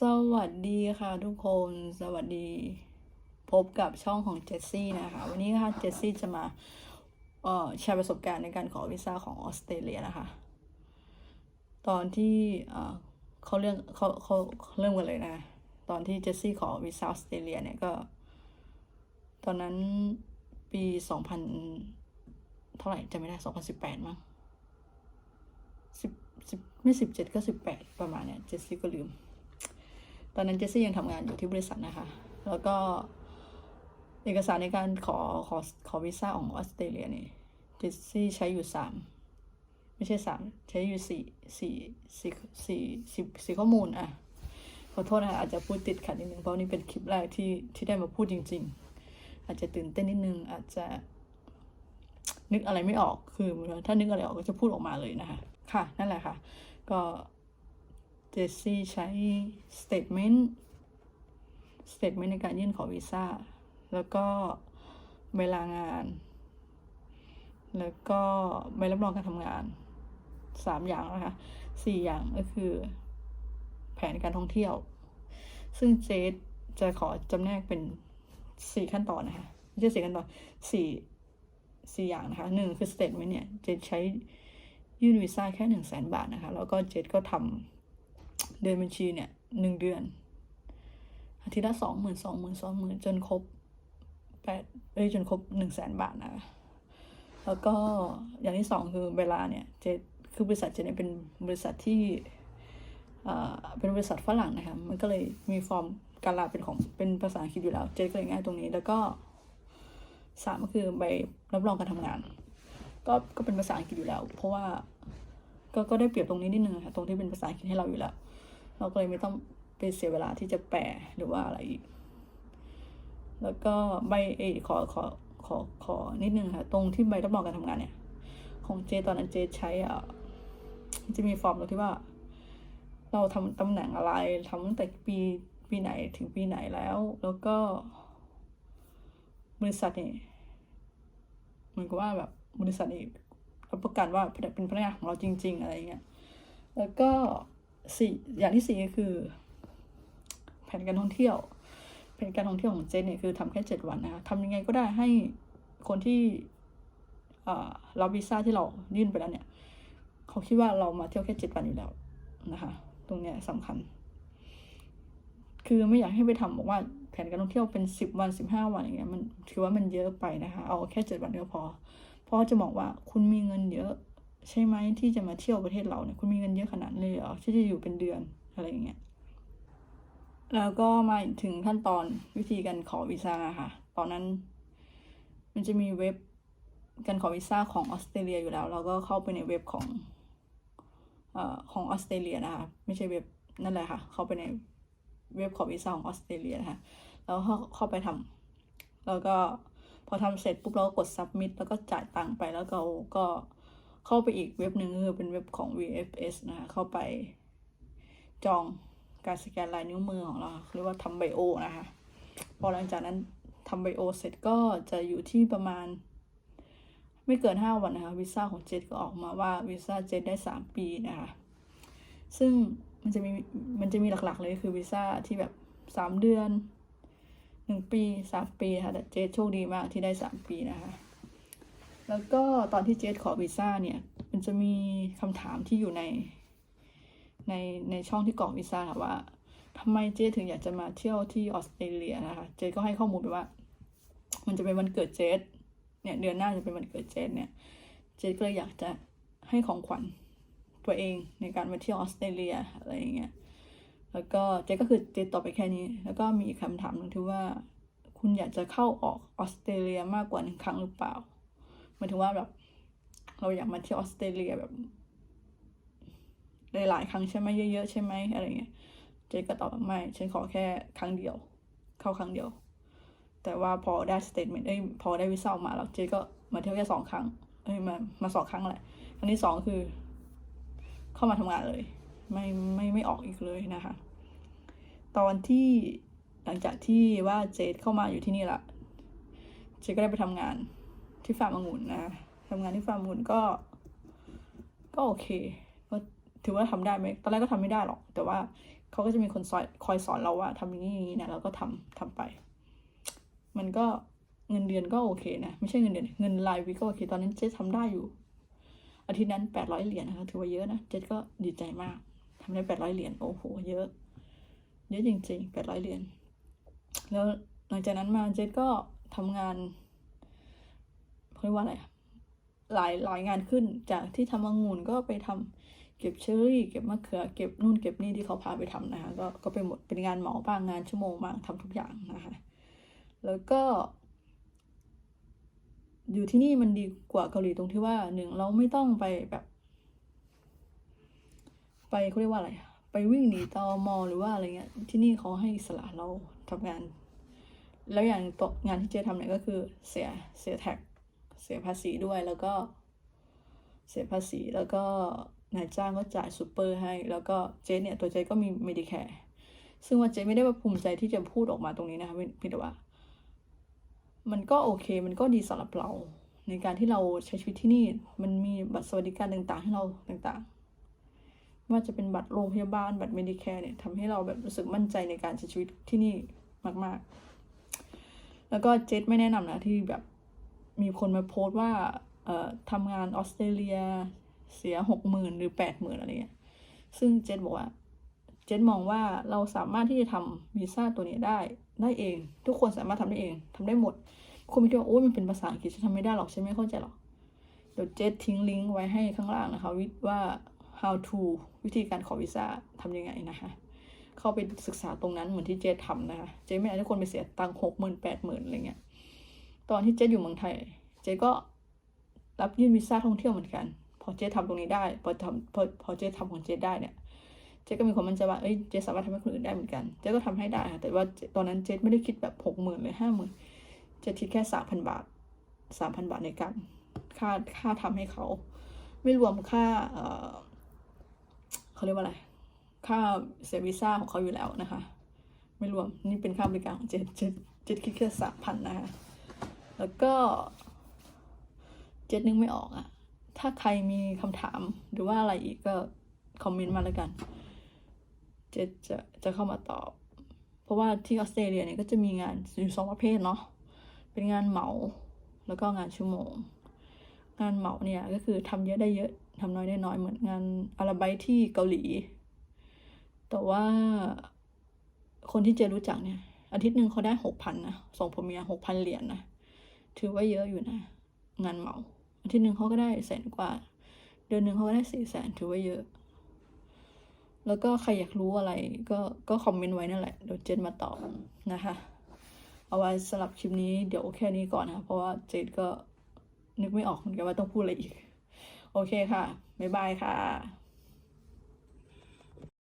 สวัสดีค่ะทุกคนสวัสดี พบกับช่องของเจสซี่นะคะ วันนี้ค่ะเจสซี่จะมาเอ่อแชร์ประสบการณ์ในการขอวีซ่าของออสเตรเลียนะคะ ตอนที่เอ่อเขาเรื่องเขาเขาเริ่มกันเลยนะตอนที่เจสซี่ขอวีซ่าออสเตรเลียเนี่ยก็ ตอนนั้นปีสองพันเท่าไหร่จำไม่ได้สองพันสิบแปดมั้งสิบสิบไม่สิบเจ็ดก็สิบแปดประมาณเนี้ยเจสซี่ก็ลืม ตอนนั้นเจสซี่ยังทำงานอยู่ที่บริษัทนะคะ แล้วก็เอกสารในการขอขอขอวีซ่าของออสเตรเลียนี่เจสซี่ใช้อยู่สามไม่ใช่สามใช้อยู่สี่สี่สี่สี่สี่สี่ข้อมูลอะขอโทษนะคะอาจจะพูดติดขัดนิดนึงเพราะนี่เป็นคลิปแรกที่ที่ได้มาพูดจริง ๆ อาจจะตื่นเต้นนิดนึง อาจจะ นึกอะไรไม่ออกคือถ้านึกอะไรออกก็จะพูดออกมาเลยนะคะ ค่ะ นั่นแหละค่ะ ก็ เจสซี่ใช้ statement statement ในการยื่นขอวีซ่า แล้วก็ใบลางาน แล้วก็ใบรับรองการทำงานสามอย่างนะคะสี่อย่างก็คือ แผนการท่องเที่ยว ซึ่งเจสจะขอจำแนกเป็นสี่ขั้นตอนนะคะไม่ใช่สี่ขั้นตอนสี่สี่อย่างนะคะหนึ่งคือ statement เนี่ย เจสใช้ยื่นวีซ่าแค่หนึ่งแสนบาทนะคะ แล้วก็เจสก็ทำ เดือนบัญชีเนี่ยหนึ่งเดือน อาทิตย์ละสองหมื่นสองหมื่นสองหมื่นจนครบแปดเอ้ยจนครบหนึ่งแสนบาทนะแล้วก็อย่างที่สองคือเวลาเนี่ยเจคือบริษัทเจเนี่ยเป็นบริษัทที่อ่าเป็นบริษัทฝรั่งนะคะมันก็เลยมีฟอร์มการลาเป็นของเป็นภาษาอังกฤษอยู่แล้ว เจก็เลยง่ายตรงนี้ แล้วก็สามก็คือใบรับรองการทำงาน ก็ก็เป็นภาษาอังกฤษอยู่แล้ว เพราะว่าก็ก็ได้เปรียบตรงนี้นิดนึงค่ะตรงที่เป็นภาษาอังกฤษให้เราอยู่แล้ว เราก็เลยไม่ต้องไปเสียเวลาที่จะแปลหรือว่าอะไรอีก แล้วก็ใบเออขอขอขอขอนิดนึงค่ะ ตรงที่ใบรับรองการทำงานเนี่ย ของเจตอนนั้นเจใช้อะจะมีฟอร์มตรงที่ว่า เราทำตำแหน่งอะไรทำตั้งแต่ปีปีไหนถึงปีไหนแล้ว แล้วก็ บริษัทเนี่ยเหมือนกับว่าแบบบริษัทนี่รับประกันว่าเป็นพนักงานของเราจริง ๆ อะไรเงี้ย แล้วก็ สี่อย่างที่สี่ก็คือ แผนการท่องเที่ยวแผนการท่องเที่ยวของเจนเนี่ยคือทำแค่เจ็ดวันนะคะทำยังไงก็ได้ให้คนที่อ่าบวีซ่าที่เรายื่นไปแล้วเนี่ย เขาคิดว่าเรามาเที่ยวแค่เจ็ดวันอยู่แล้วนะคะ ตรงเนี้ยสำคัญ คือไม่อยากให้ไปทำบอกว่าแผนการท่องเที่ยวเป็นสิบวันสิบห้าวันอย่างเงี้ยมันถือว่ามันเยอะไปนะคะ เอาแค่เจ็ดวันก็พอ เพราะจะบอกว่าคุณมีเงินเยอะ ใช่ไหมที่จะมาเที่ยวประเทศเราเนี่ยคุณมีเงินเยอะขนาดนี้เลยเหรอที่จะอยู่เป็นเดือนอะไรอย่างเงี้ยแล้วก็มาถึงขั้นตอนวิธีการขอวีซ่าค่ะ ตอนนั้น มันจะมีเว็บการขอวีซ่าของออสเตรเลียอยู่แล้ว เราก็เข้าไปในเว็บของเอ่อของออสเตรเลียนะคะ ไม่ใช่เว็บนั่นแหละค่ะ เข้าไปในเว็บขอวีซ่าของออสเตรเลียนะคะ แล้วเข้าเข้าไปทำแล้วก็พอทำเสร็จปุ๊บเราก็กด submit แล้วก็จ่ายตังค์ไปแล้วก็ก็ เข้าไปอีกเว็บหนึ่งคือเป็นเว็บของ VFS นะคะเข้าไปจองการสแกนลายนิ้วมือของเราเรียกว่าทำไบโอนะคะพอหลังจากนั้นทำไบโอเสร็จก็จะอยู่ที่ประมาณ ไม่เกินห้าวันนะคะวีซ่าของเจดก็ออกมาว่าวีซ่าเจดได้สามปีนะคะซึ่งมันจะมีมันจะมีหลักๆเลยคือวีซ่าที่แบบสามเดือนหนึ่งปีสามปีค่ะแต่เจดโชคดีมากที่ได้สามปีนะคะ แล้วก็ตอนที่เจดขอวีซ่าเนี่ย มันจะมีคำถามที่อยู่ใน ในในช่องที่กรอกวีซ่าค่ะว่าทำไมเจดถึงอยากจะมาเที่ยวที่ออสเตรเลียนะคะ เจดก็ให้ข้อมูลไปว่า มันจะเป็นวันเกิดเจดเนี่ยเดือนหน้าจะเป็นวันเกิดเจดเนี่ย เจดก็เลยอยากจะให้ของขวัญตัวเองในการมาเที่ยวออสเตรเลียอะไรอย่างเงี้ย แล้วก็เจดก็คือเจดตอบไปแค่นี้ แล้วก็มีคำถามหนึ่งที่ว่า คุณอยากจะเข้าออกออสเตรเลียมากกว่าหนึ่งครั้งหรือเปล่า มายถึงว่าแบบ เราอยากมาเที่ยวออสเตรเลียแบบหลายๆครั้งใช่ไหมเยอะๆใช่ไหมอะไรเงี้ยเจก็ตอบว่าไม่ฉันขอแค่ครั้งเดียว เข้าครั้งเดียว แต่ว่าพอได้สเตทเมนต์เอ้ยพอได้วีซ่าออกมาแล้วเจก็มาเที่ยวแค่สองครั้งเอ้ยมามาสองครั้งแหละครั้งที่สองคือ เข้ามาทำงานเลย ไม่ไม่ไม่ออกอีกเลยนะคะ ตอนที่หลังจากที่ว่าเจดเข้ามาอยู่ที่นี่ละเจก็ได้ไปทำงาน ที่ฟาร์มองุ่นนะทำงานที่ฟาร์มองุ่นก็ ก็โอเคก็ถือว่าทำได้ไหมตอนแรกก็ทำไม่ได้หรอก แต่ว่าเขาก็จะมีคนสอนคอยสอนเราว่าทำอย่างนี้อย่างนี้นะเราก็ทำทำไป มันก็เงินเดือนก็โอเคนะ ไม่ใช่เงินเดือนเงินรายวิก็โอเค ตอนนั้นเจ๊ทำได้อยู่ อาทิตย์นั้นแปดร้อยเหรียญนะคะถือว่าเยอะนะเจ๊ก็ดีใจมากทำได้แปดร้อยเหรียญโอ้โหเยอะเยอะจริงๆแปดร้อยเหรียญแล้วหลังจากนั้นมาเจ๊ก็ทำงาน เรียกว่าอะไรอะหลายหลายงานขึ้นจากที่ทำองุ่นก็ไปทำเก็บเชอร์รี่เก็บมะเขือเก็บนู่นเก็บนี่ที่เขาพาไปทำนะคะก็ก็ไปหมดเป็นงานเหมาบ้างงานชั่วโมงบ้างทำทุกอย่างนะคะแล้วก็ อยู่ที่นี่มันดีกว่าเกาหลีตรงที่ว่าหนึ่งเราไม่ต้องไปแบบ ไปเขาเรียกว่าอะไรไปวิ่งหนีตอมอหรือว่าอะไรเงี้ย ที่นี่เขาให้อิสละเราทำงาน แล้วอย่างงานที่เจทำเนี่ยก็คือเสียเสียแท็ก เสียภาษีด้วยแล้วก็ เสียภาษีแล้วก็นายจ้างก็จ่ายซูเปอร์ให้ แล้วก็เจ๊เนี่ยตัวเจ๊ก็มี Medicare ซึ่งว่าเจ๊ไม่ได้ว่าภูมิใจที่จะพูดออกมาตรงนี้นะคะพียงแต่ว่า มันก็โอเคมันก็ดีสำหรับเรา ในการที่เราใช้ชีวิตที่นี่ มันมีบัตรสวัสดิการต่างๆ ให้เราต่างๆว่าจะเป็นบัตรโรงพยาบาลบัตร Medicare เนี่ยทำให้เราแบบรู้สึกมั่นใจในการใช้ชีวิตที่นี่มาก ๆ แล้วก็เจ๊ไม่แนะนำนะที่แบบ มีคนมาโพสต์ว่าเอ่อทำงานออสเตรเลียเสียหกหมื่นหรือแปดหมื่นอะไรเงี้ย ซึ่งเจนบอกว่า เจนมองว่าเราสามารถที่จะทำวีซ่าตัวนี้ได้ได้เอง ทุกคนสามารถทำได้เองทำได้หมด คุณไม่คิดว่าโอ้ยมันเป็นภาษาอังกฤษฉันทำไม่ได้หรอกฉันไม่เข้าใจหรอก เดี๋ยวเจนทิ้งลิงก์ไว้ให้ข้างล่างนะคะวิว่า how to วิธีการขอวีซ่าทำยังไงนะคะ เข้าไปศึกษาตรงนั้นเหมือนที่เจนทำนะคะ เจนไม่อยากให้ทุกคนไปเสียตังค์หกหมื่นแปดหมื่นอะไรเงี้ย ตอนที่เจนอยู่เมืองไทย เจนก็รับยื่นวีซ่าท่องเที่ยวเหมือนกัน พอเจ๊ทำตรงนี้ได้ พอทำพอพอเจ๊ทำของเจ๊ได้เนี่ย เจ๊ก็มีความมั่นใจว่าเอ้ย เจ๊สามารถทำให้คนอื่นได้เหมือนกัน เจ๊ก็ทำให้ได้ค่ะแต่ว่าตอนนั้นเจ๊ไม่ได้คิดแบบหกหมื่นหรือห้าหมื่นเจ๊คิดแค่สามพันบาทสามพันบาทในการค่าค่าทำให้เขา ไม่รวมค่า เออเขาเรียกว่าอะไร ค่าเสียวีซ่าของเขาอยู่แล้วนะคะ ไม่รวม นี่เป็นค่าบริการของเจ๊เจ๊เจ๊คิดแค่สามพันนะคะ แล้วก็เจ๊นึกไม่ออกอะถ้าใครมีคำถามหรือว่าอะไรอีกก็คอมเมนต์มาแล้วกัน เจะจะจะเข้ามาตอบ เพราะว่าที่ออสเตรเลียเนี่ยก็จะมีงานอยู่สองประเภทเนาะ เป็นงานเหมาแล้วก็งานชั่วโมง งานเหมาเนี่ยก็คือทำเยอะได้เยอะทำน้อยได้น้อยเหมือนงานอาราไบต์ที่เกาหลี แต่ว่าคนที่เจรู้จักเนี่ย อาทิตย์หนึ่งเขาได้หกพันนะส่งผมเมียหกพันเหรียญนะ ถือว่าเยอะอยู่นะ งานเหมาอาทิตย์หนึ่งเขาก็ได้แสนกว่า เดือนหนึ่งเขาก็ได้สี่แสนถือว่าเยอะ แล้วก็ใครอยากรู้อะไร ก็ก็คอมเมนต์ไว้นั่นแหละเดี๋ยวเจนมาตอบนะคะ เอาไว้สำหรับคลิปนี้เดี๋ยวแค่นี้ก่อนนะเพราะว่าเจนก็นึกไม่ออกเหมือนกันว่าต้องพูดอะไรอีก โอเคค่ะบ๊ายบายค่ะ